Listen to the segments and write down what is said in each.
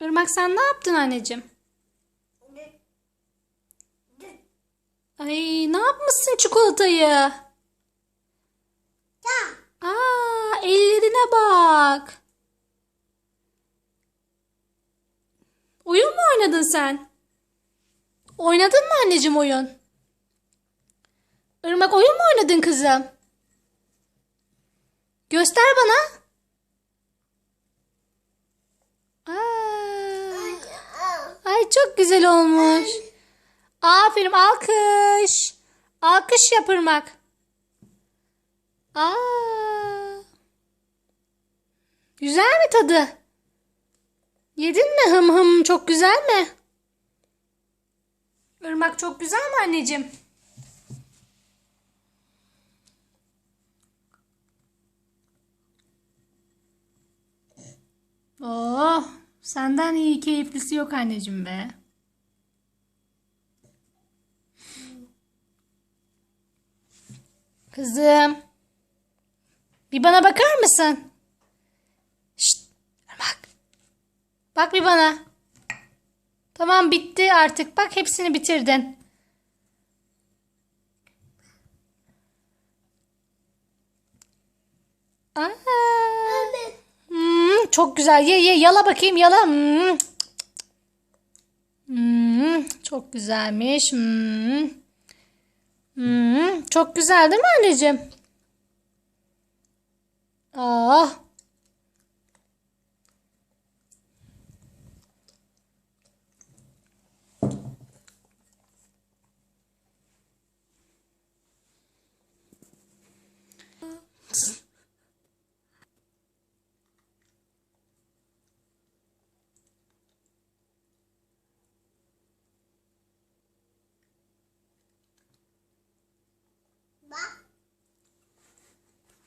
Irmak sen ne yaptın anneciğim? Ay ne yapmışsın çikolatayı? Aa ellerine bak. Oyun mu oynadın sen? Oynadın mı anneciğim oyun? Irmak oyun mu oynadın kızım? Göster bana. Aa, ay çok güzel olmuş. Aferin alkış. Alkış yap Irmak. Aa. Güzel mi tadı? Yedin mi hım hım çok güzel mi? Irmak çok güzel mi anneciğim? Senden iyi keyiflisi yok anneciğim be. Kızım. Bir bana bakar mısın? Şşt, bak. Bak bir bana. Tamam bitti artık. Bak hepsini bitirdin. Aa. Hmm, çok güzel. Ye ye yala bakayım yala. Hmm. Hmm, çok güzelmiş. Hmm. Hmm, çok güzel değil mi anneciğim? Ah.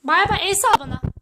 Bay bay el sal bana.